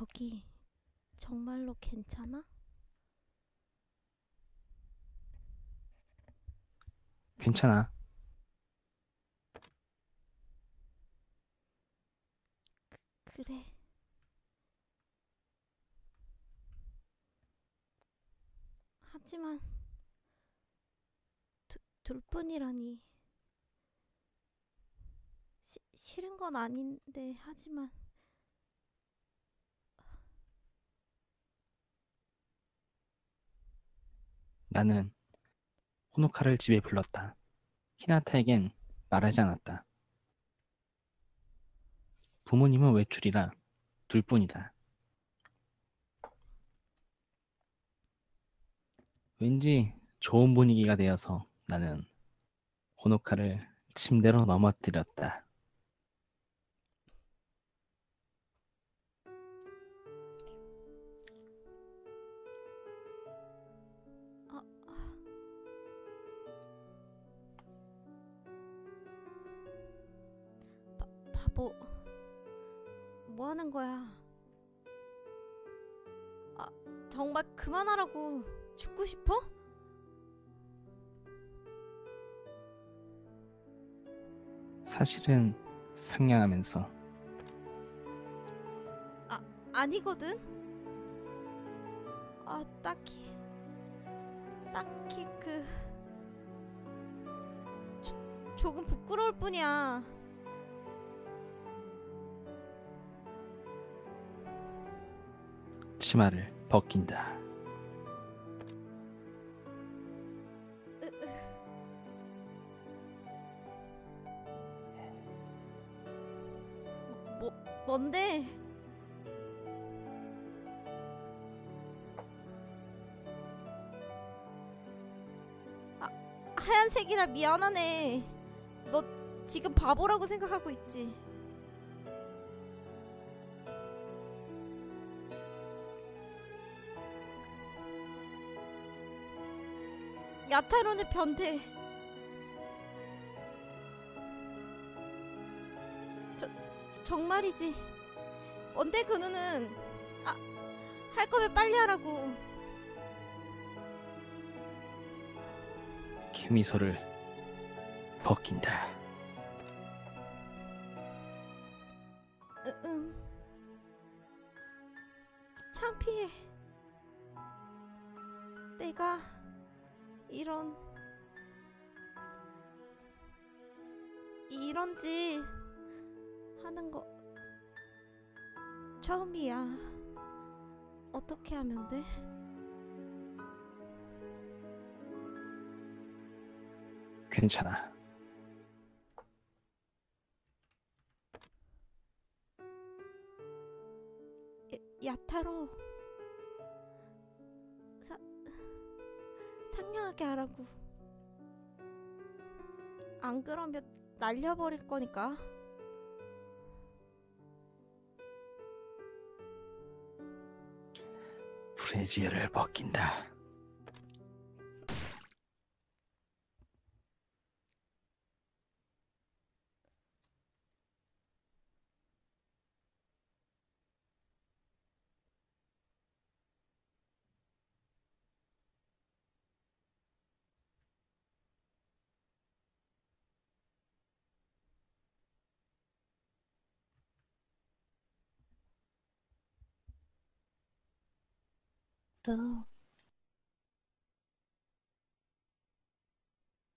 저기 정말로 괜찮아? 괜찮아. 그래. 하지만 두, 둘뿐이라니 시, 싫은 건 아닌데 하지만 나는 호노카를 집에 불렀다. 히나타에겐 말하지 않았다. 부모님은 외출이라 둘뿐이다. 왠지 좋은 분위기가 되어서 나는 호노카를 침대로 넘어뜨렸다. 하는 거야? 아 정말 그만하라고 죽고 싶어? 사실은 상냥하면서 아니거든. 아 딱히 딱히 그 조, 조금 부끄러울 뿐이야. 치마를 벗긴다. 뭐 뭔데? 아 하얀색이라 미안하네. 너 지금 바보라고 생각하고 있지? 야타로는 변태. 저 정말이지. 뭔데 그 눈은? 아, 할 거면 빨리 하라고. 케미소를 벗긴다. 하는 거 처음이야. 어떻게 하면 돼? 괜찮아. 야, 야타로 사, 상냥하게 하라고 안 그러면 날려버릴 거니까 브래지어를 벗긴다. 타로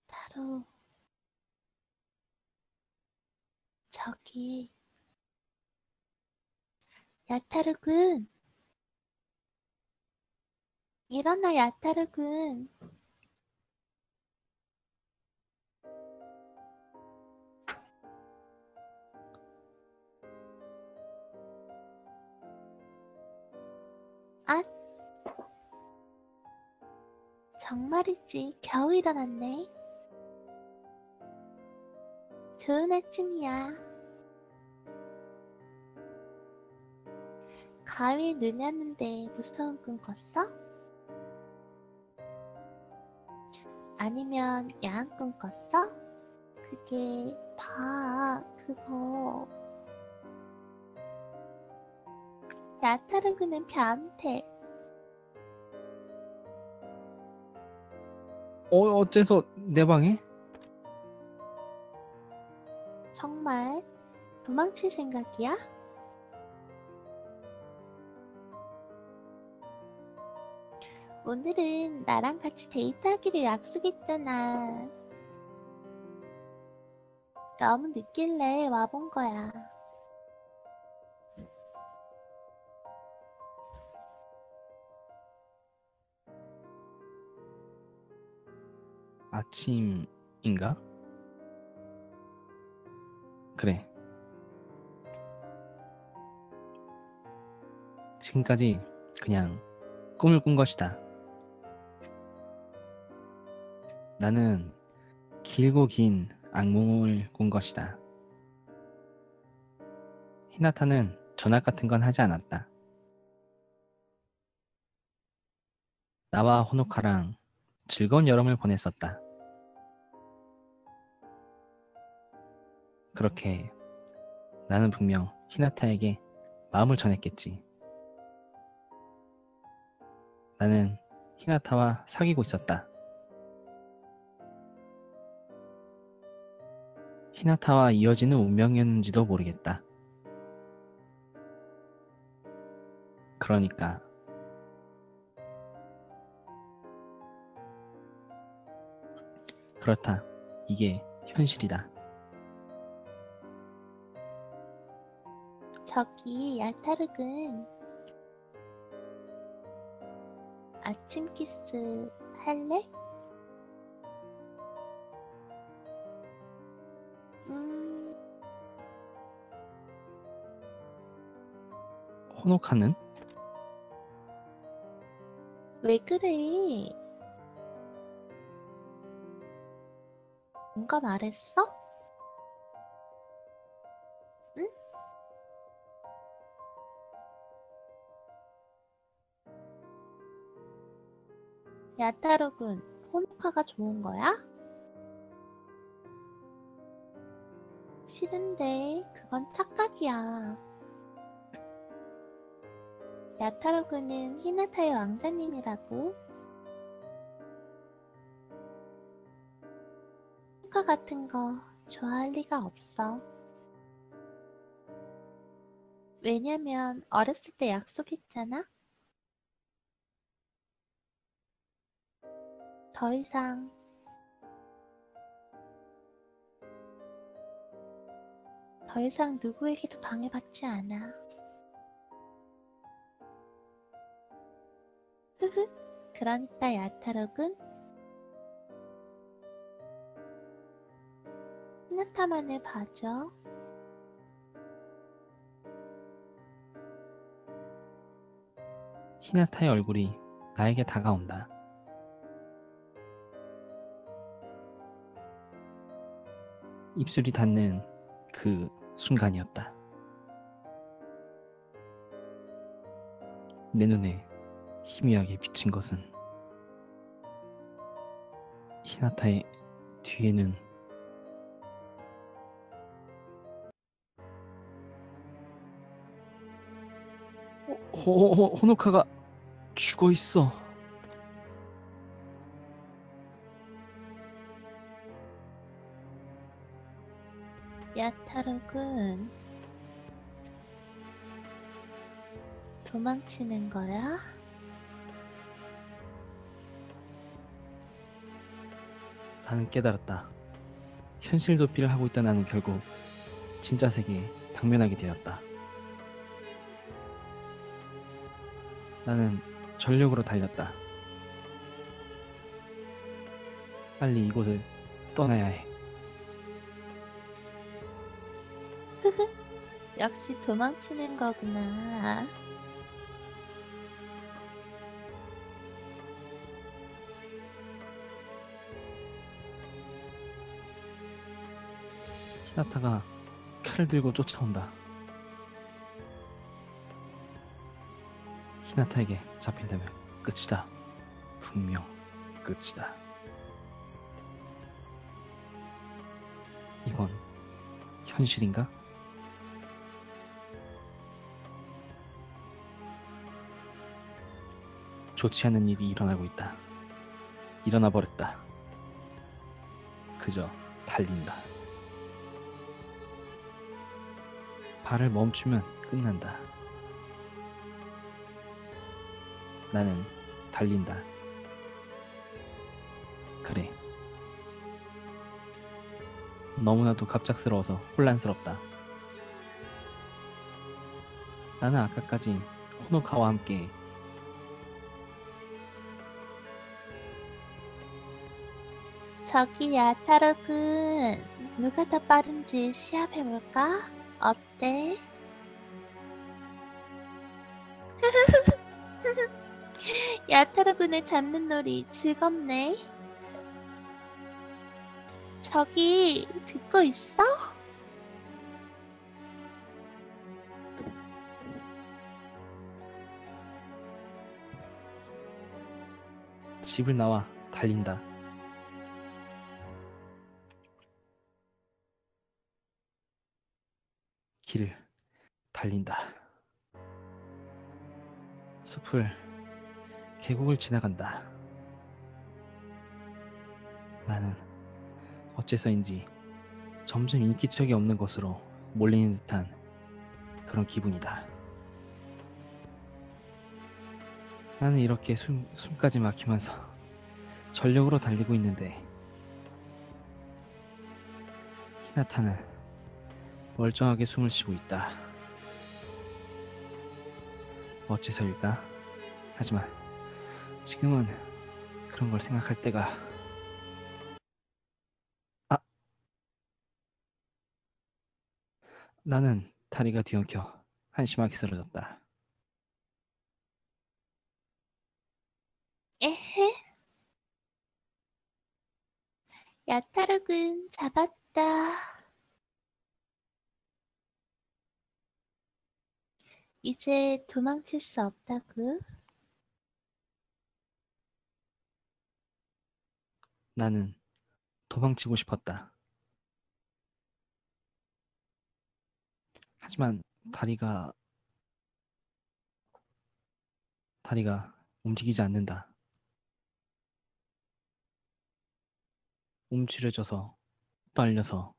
타로 저기 야타르군. 일어나 야타르군 정말이지 겨우 일어났네 좋은 아침이야 가위에 눌렸는데 무서운 꿈 꿨어? 아니면 야한 꿈 꿨어? 그게 봐 그거 야타르그는 변태. 어 어째서 내 방에? 정말 도망칠 생각이야? 오늘은 나랑 같이 데이트하기로 약속했잖아. 너무 늦길래 와본 거야. 아침인가? 그래. 지금까지 그냥 꿈을 꾼 것이다. 나는 길고 긴 악몽을 꾼 것이다. 히나타는 전화 같은 건 하지 않았다. 나와 호노카랑 즐거운 여름을 보냈었다. 그렇게 나는 분명 히나타에게 마음을 전했겠지. 나는 히나타와 사귀고 있었다. 히나타와 이어지는 운명이었는지도 모르겠다. 그러니까 그렇다. 이게 현실이다. 저기 야타르근 아침 키스 할래? 음, 호노카는 왜 그래? 뭔가 말했어? 야타로군, 호노카가 좋은 거야? 싫은데, 그건 착각이야. 야타로군은 히나타의 왕자님이라고. 호카 같은 거 좋아할 리가 없어. 왜냐면 어렸을 때 약속했잖아. 더 이상 더 이상 누구에게도 방해받지 않아. 흐흐. 그러니까 야타록은 히나타만을 봐줘. 히나타의 얼굴이 나에게 다가온다. 입술이 닿는 그 순간이었다. 내 눈에 희미하게 비친 것은 히나타의 뒤에는 호, 호, 호, 호노카가 죽어 있어. 야타록은 도망치는 거야? 나는 깨달았다. 현실 도피를 하고 있던 나는 결국 진짜 세계에 당면하게 되었다. 나는 전력으로 달렸다. 빨리 이곳을 떠나야 해. 역시 도망치는 거구나. 히나타가 칼을 들고 쫓아온다. 히나타에게 잡힌다면 끝이다. 분명 끝이다. 이건 현실인가? 좋지 않은 일이 일어나고 있다. 일어나 버렸다. 그저 달린다. 발을 멈추면 끝난다. 나는 달린다. 그래. 너무나도 갑작스러워서 혼란스럽다. 나는 아까까지 호노카와 함께 저기 야 타로군 누가 더 빠른지 시합해볼까? 어때? 야타로군을 잡는 놀이 즐겁네. 저기 듣고 있어? 집을 나와 달린다. 길을 달린다. 숲을 계곡을 지나간다. 나는 어째서인지 점점 인기척이 없는 곳으로 몰리는 듯한 그런 기분이다. 나는 이렇게 숨, 숨까지 막히면서 전력으로 달리고 있는데 히나타는 멀쩡하게 숨을 쉬고 있다. 어째서일까? 하지만 지금은 그런 걸 생각할 때가 아 나는 다리가 뒤엉켜 한심하게 쓰러졌다. 에헤. 야타로군 잡았다. 이제 도망칠 수 없다구. 나는 도망치고 싶었다. 하지만 다리가 다리가 움직이지 않는다. 움츠려져서 떨려서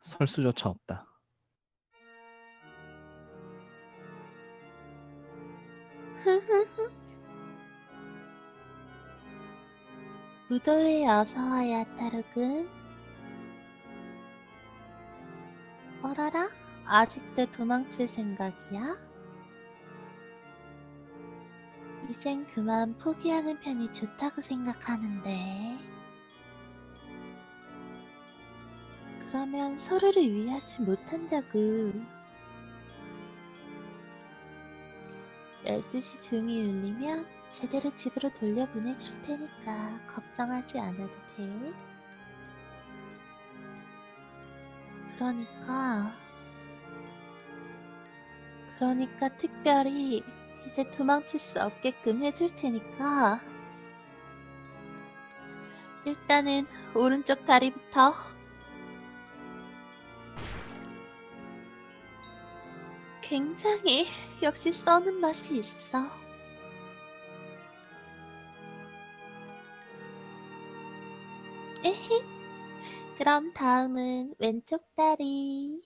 설 수조차 없다. 무도회 어서와 야타로군. 어라라? 아직도 도망칠 생각이야? 이젠 그만 포기하는 편이 좋다고 생각하는데. 그러면 서로를 위하지 못한다고. 12시 중이 울리면 제대로 집으로 돌려보내줄 테니까 걱정하지 않아도 돼. 그러니까, 그러니까 특별히 이제 도망칠 수 없게끔 해줄 테니까 일단은 오른쪽 다리부터 굉장히 역시 써는 맛이 있어. 에헤. 그럼 다음은 왼쪽 다리.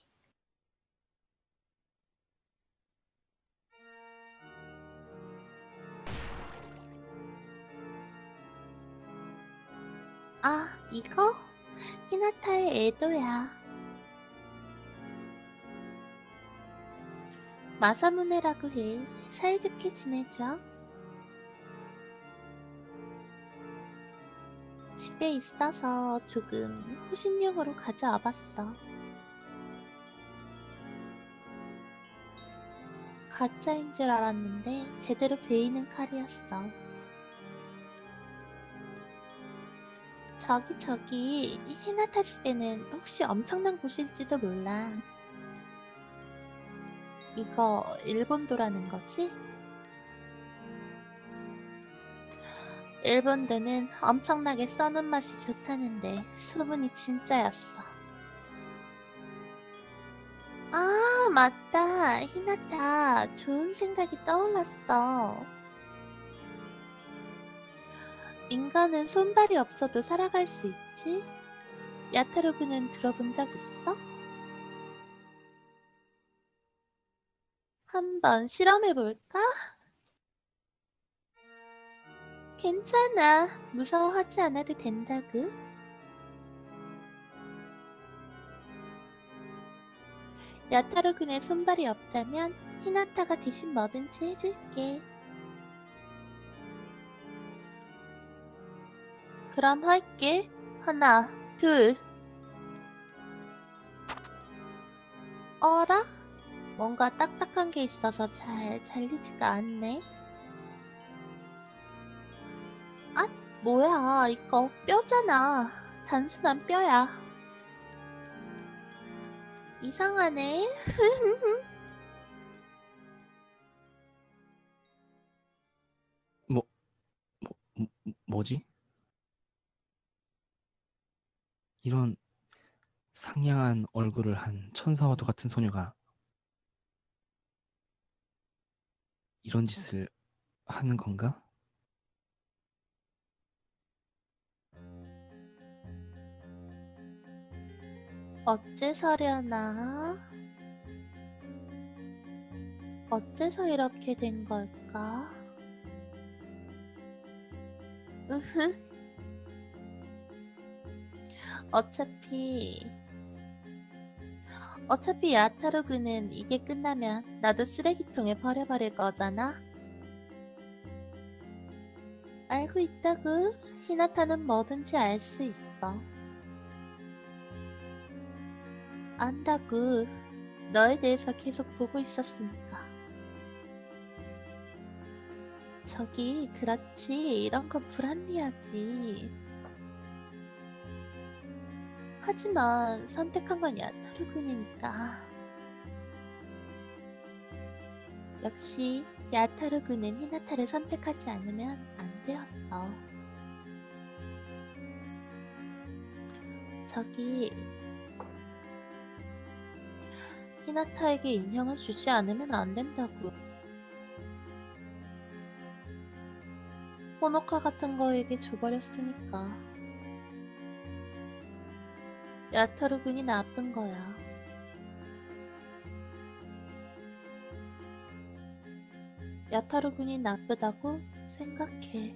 아, 이거? 히나타의 애도야. 마사무네라고 해. 사이좋게 지내죠. 집에 있어서 조금 호신용으로 가져와 봤어. 가짜인 줄 알았는데 제대로 베이는 칼이었어. 저기 저기 히나타 집에는 혹시 엄청난 곳일지도 몰라. 이거 일본도라는 거지? 일본도는 엄청나게 써는 맛이 좋다는데 소문이 진짜였어. 아, 맞다. 히나타. 좋은 생각이 떠올랐어. 인간은 손발이 없어도 살아갈 수 있지? 야타로그는 들어본 적 있어? 한번 실험해볼까? 괜찮아. 무서워하지 않아도 된다고. 야타로 군의 손발이 없다면 히나타가 대신 뭐든지 해줄게. 그럼 할게. 하나, 둘. 어라? 뭔가 딱딱한 게 있어서 잘 잘리지가 않네. 아, 뭐야. 이거 뼈잖아. 단순한 뼈야. 이상하네. 뭐, 뭐, 뭐지? 이런 상냥한 얼굴을 한 천사와도 같은 소녀가 이런 짓을 하는 건가? 어째서려나? 어째서 이렇게 된 걸까? 으흐. 어차피 어차피 야타로 그는 이게 끝나면 나도 쓰레기통에 버려버릴 거잖아. 알고 있다고 히나타는 뭐든지 알 수 있어. 안다고. 너에 대해서 계속 보고 있었으니까. 저기, 그렇지. 이런 건 불합리하지. 하지만 선택한 건 야타 루군이니까. 역시 야타루군은 히나타를 선택하지 않으면 안 되었어. 저기, 히나타에게 인형을 주지 않으면 안 된다고. 호노카 같은 거에게 줘버렸으니까. 야타루 군이 나쁜 거야. 야타루 군이 나쁘다고 생각해.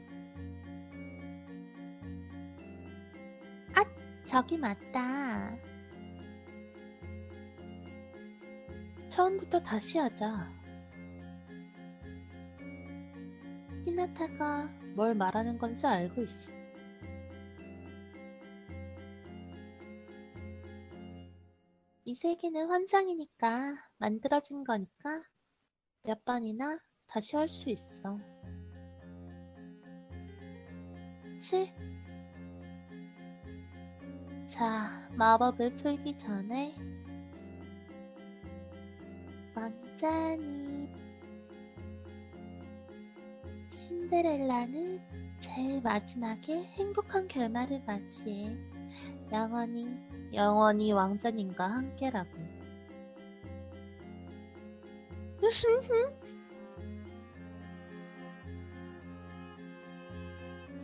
아, 저기 맞다. 처음부터 다시 하자. 히나타가 뭘 말하는 건지 알고 있어. 이 세계는 환상이니까 만들어진 거니까 몇 번이나 다시 할 수 있어. 그치? 자, 마법을 풀기 전에 완전히 신데렐라는 제일 마지막에 행복한 결말을 맞이해 영원히 영원히 왕자님과 함께라고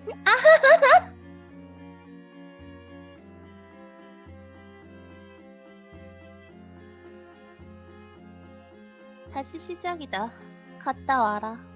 다시 시작이다. 갔다 와라.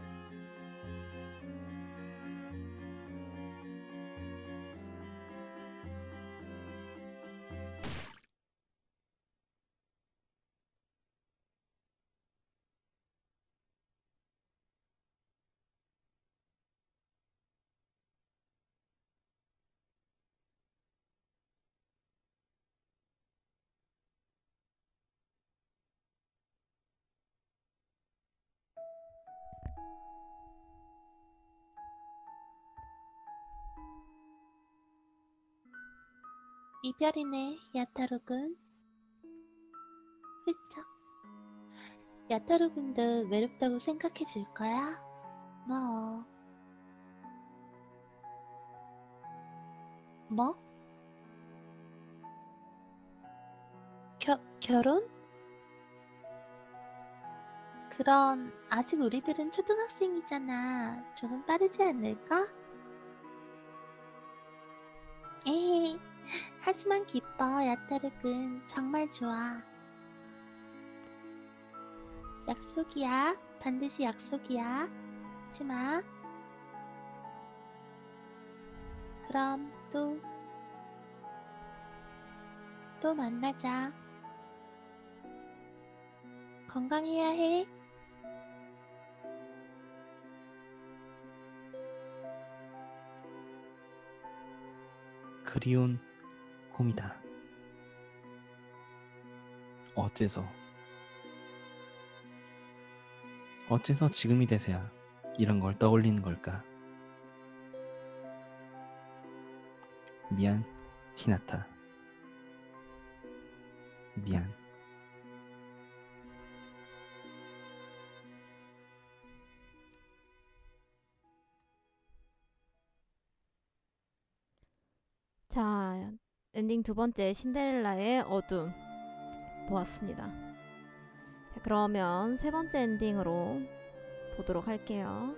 이별이네, 야타루군. 훌쩍. 야타루군도 외롭다고 생각해 줄 거야? 뭐. 뭐? 겨, 결혼? 그런, 아직 우리들은 초등학생이잖아. 조금 빠르지 않을까? 에이, 하지만 기뻐, 야타르군. 정말 좋아. 약속이야. 반드시 약속이야. 하지마. 그럼 또, 또 만나자. 건강해야 해. 그리운 홈이다. 어째서 어째서 지금이 돼서야 이런 걸 떠올리는 걸까? 미안, 히나타. 미안. 엔딩 두 번째 신데렐라의 어둠 보았습니다. 자, 그러면 세 번째 엔딩으로 보도록 할게요.